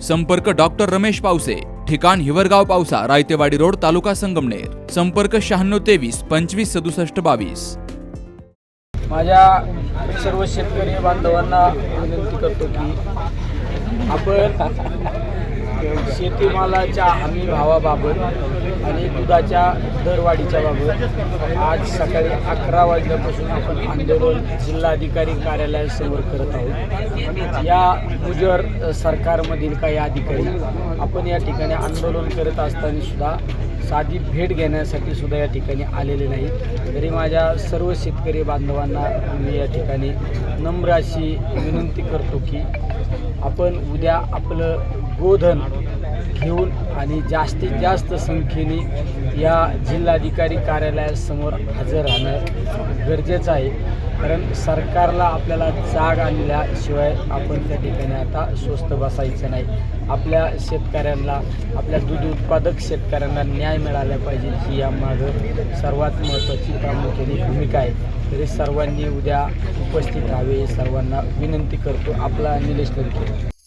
संपर्क डॉक्टर रमेश पावसे ठिकाण हिवरगाव पावसा रायतेवाडी रोड तालुका संगमनेर. संपर्क शहाण्णव तेवीस पंचवीस सदुसष्ट बावीस. माझ्या सर्व शेतकरी बांधवांना विनंती करतो की आपण शेतीमालाच्या हमी भावाबाबत आणि दुधाच्या दरवाढीच्या बाबत आज सकाळी अकरा वाजल्यापासून आपण आंदोलन जिल्हाधिकारी कार्यालयासमोर करत आहोत. या मुजर सरकारमधील काही अधिकारी आपण या ठिकाणी आंदोलन करत असताना सुद्धा साधी भेट घेण्यासाठी सुद्धा या ठिकाणी आलेले नाही तरी माझ्या सर्व शेतकरी बांधवांना मी या ठिकाणी नम्र अशी विनंती करतो की आपण उद्या आपलं गोधन घेऊन आणि जास्तीत जास्त संख्येने या जिल्हाधिकारी कार्यालयासमोर हजर राहणं गरजेचं आहे. कारण सरकारला आपल्याला जाग आणल्याशिवाय आपण त्या ठिकाणी आता स्वस्त बसायचं नाही. आपल्या शेतकऱ्यांना आपल्या दूध उत्पादक शेतकऱ्यांना न्याय मिळाला पाहिजे ही यामागं सर्वात महत्त्वाची प्रामुख्याने भूमिका आहे. तरी सर्वांनी उद्या उपस्थित राहावे सर्वांना विनंती करतो. आपला निलेश लंके